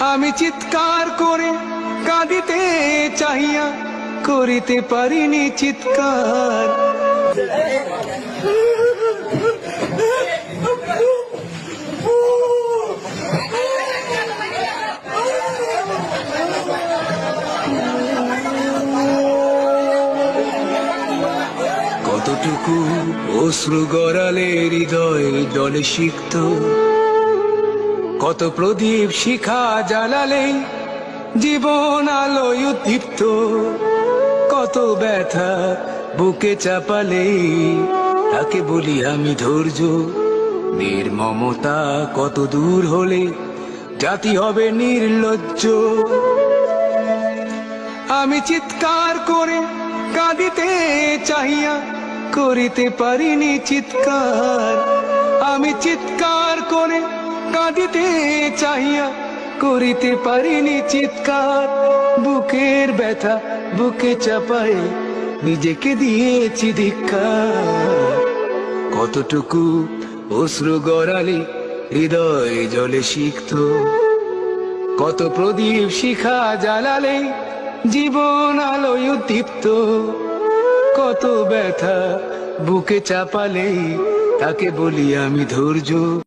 আমি চিৎকার করে কাঁদিতে চাহিয়া করিতে পারিনি চিৎকার। কতটুকু অশ্রু গড়ালে হৃদয় জলে সিক্ত কত প্রদীপ শিখা জ্বালালে জীবন আলোয় উদ্দীপ্ত। কত ব্যথা বুকে চাপালে, তাকে বলি আমি ধৈর্য। নির্মমতা কত দূর হলে, জাতি হবে নির্লজ্জ। আমি চিৎকার করে কাঁদিতে চাহিয়া, করিতে পারিনি চিৎকার। আমি চিৎকার করে কাঁদিতে চাহিয়া করিতে পারিনি চিৎকার। বুকের ব্যথা বুকে চাপায় নিজেকে দিয়েছি ধিক্কার। কতটুকু অশ্রু গড়ালে হৃদয় জলে শিখত কত প্রদীপ শিখা জ্বালালে জীবন আলোয় উদ্দীপ্ত। কত ব্যথা বুকে চাপালে তাকে বলি আমি ধৈর্য।